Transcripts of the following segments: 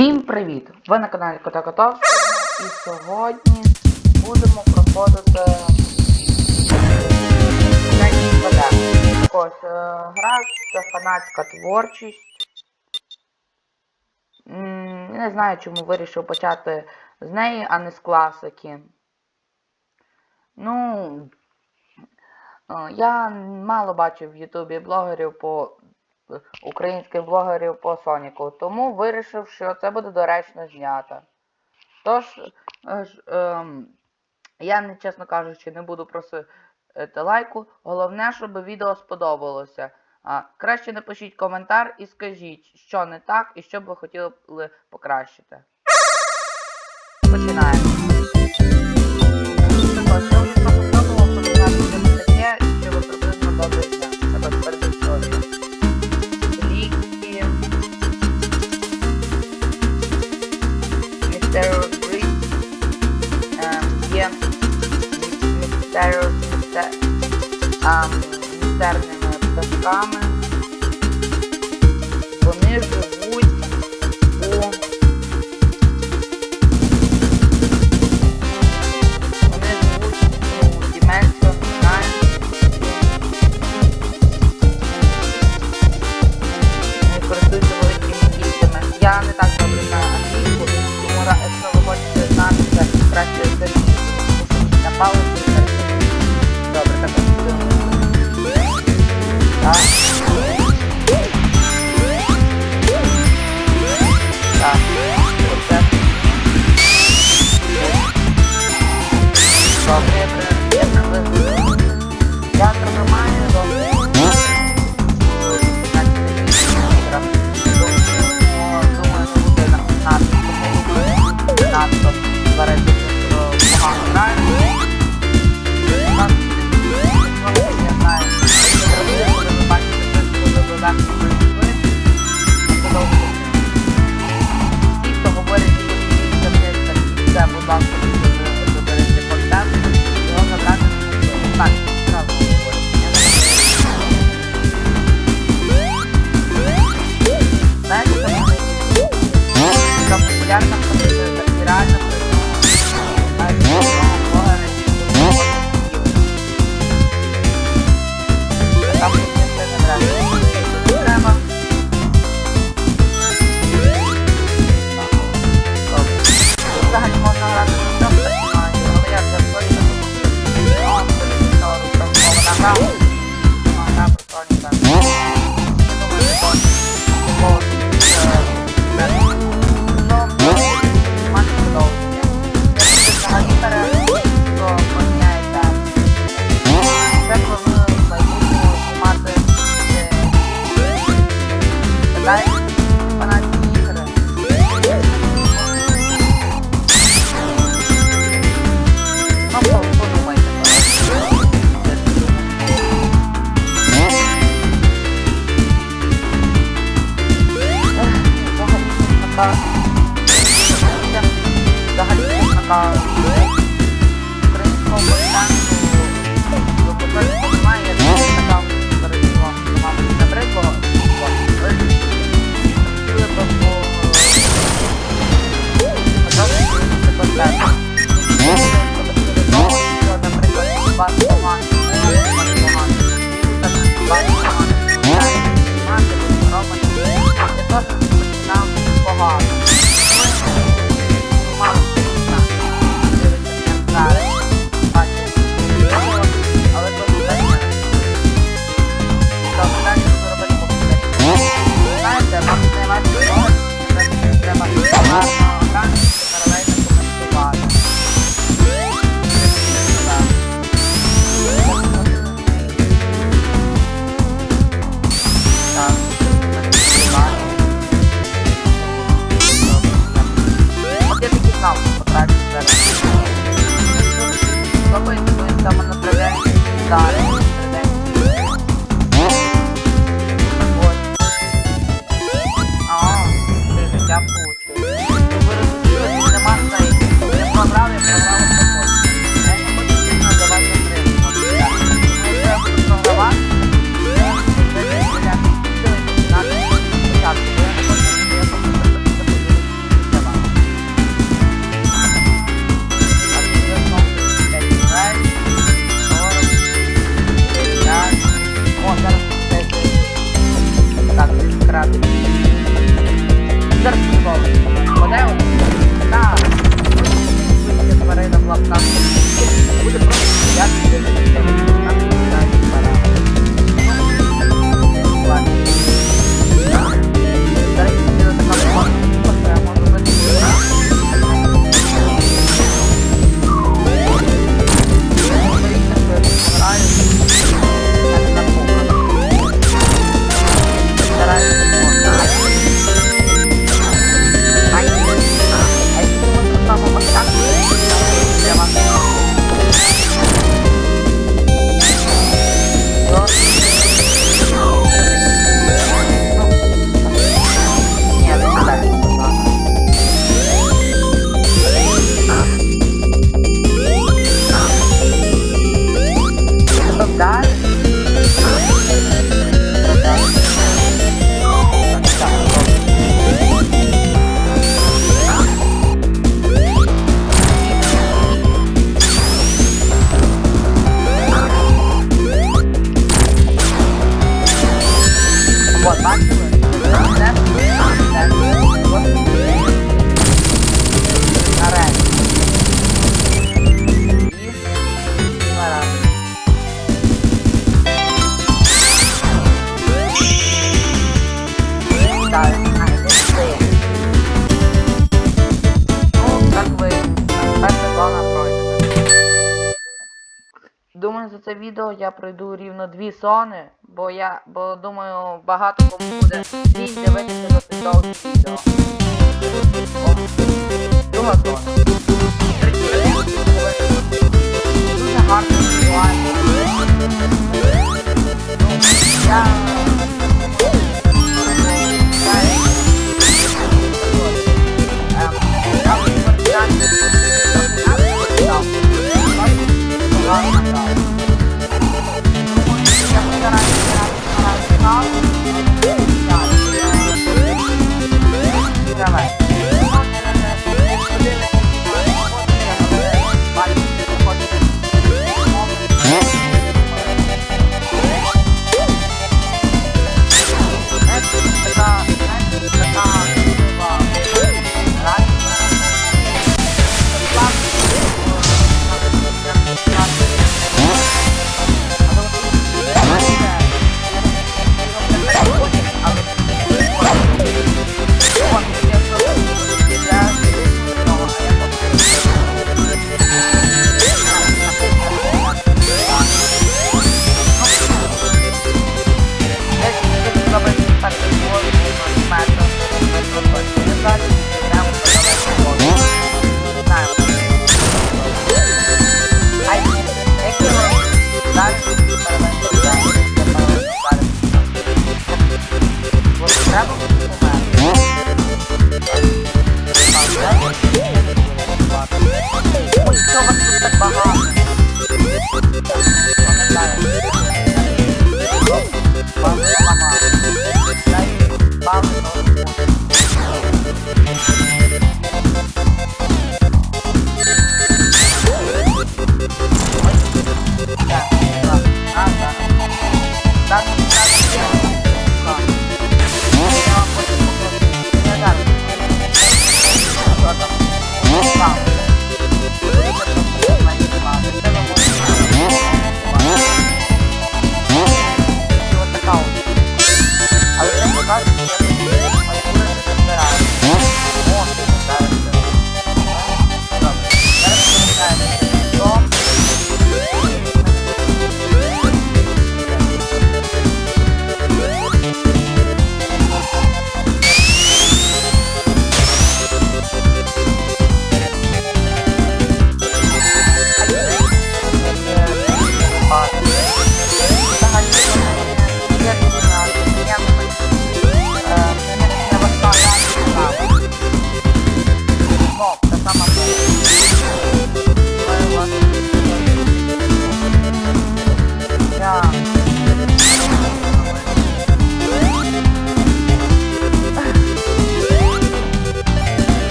Всім привіт! Ви на каналі Кота Кота і сьогодні будемо проходити Так ось, е, гра це фанатська творчість. Не знаю, чому вирішив почати з неї, а не з класики. Ну, е, я мало бачив в Ютубі блогерів по українських блогерів по Соніку. Тому вирішив, що це буде доречно знято. Тож, е, ем, я, чесно кажучи, не буду просити лайку. Головне, щоб відео сподобалося. А, Краще напишіть коментар і скажіть, що не так і що б ви хотіли покращити. Починаємо. старые унітарними пташками. Вони живуть. Вот, бачили? Це, це, Думаю, за це відео я пройду рівно дві зони, бо я, бо думаю, багато кому буде лінь дивитися досить довгі відео. Друга зона. Дуже гарно. Я...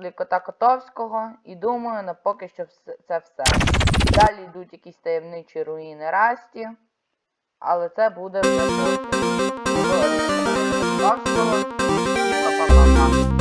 лікота Котовського і думаю, на поки що це все. Далі йдуть якісь таємничі руїни Расті, але це буде вже. Котовського папа-па.